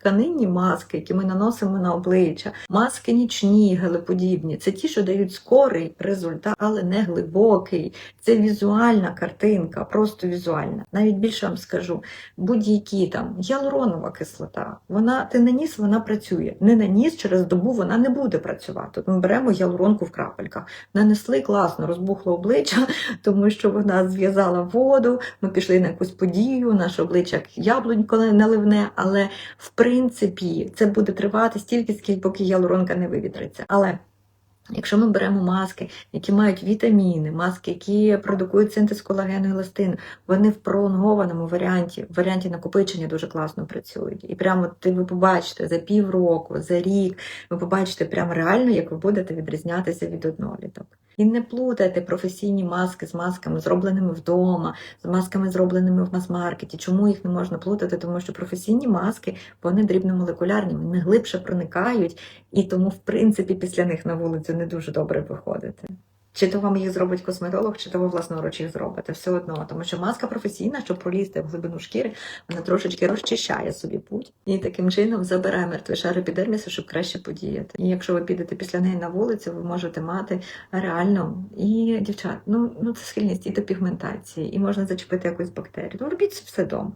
тканинні маски, які ми наносимо на обличчя, маски нічні, гелеподібні, це ті, що дають скорий результат, але не глибокий. Це візуальна картинка, просто візуальна. Навіть більше вам скажу, будь-які там гіалуронова кислота, вона ти наніс, вона працює. Не наніс через добу вона не буде працювати. Ми беремо гіалуронку в крапельках, нанесли класно, розбухло обличчя, тому що вона зв'язала воду. Ми пішли на якусь подію, наше обличчя як яблунько наливне, але в принципі це буде тривати стільки, скільки поки гіалуронка не вивітриться. Але Якщо ми беремо маски, які мають вітаміни, маски, які продукують синтез колагену і еластину, вони в пролонгованому варіанті, в варіанті накопичення дуже класно працюють. І прямо ти ви побачите за півроку, за рік, ви побачите прямо реально, як ви будете відрізнятися від одноліток. І не плутайте професійні маски з масками, зробленими вдома, з масками, зробленими в мас-маркеті. Чому їх не можна плутати? Тому що професійні маски вони дрібномолекулярні, вони глибше проникають, і тому, в принципі, після них на вулицю не дуже добре виходити. Чи то вам їх зробить косметолог, чи то ви власноруч їх зробите, все одно, тому що маска професійна, щоб пролізти в глибину шкіри, вона трошечки розчищає собі путь і таким чином забирає мертвий шар епідермісу, щоб краще подіяти. І якщо ви підете після неї на вулицю, ви можете мати реально і дівчат, ну ну це схильність і до пігментації, і можна зачепити якусь бактерію. Ну робіть все вдома.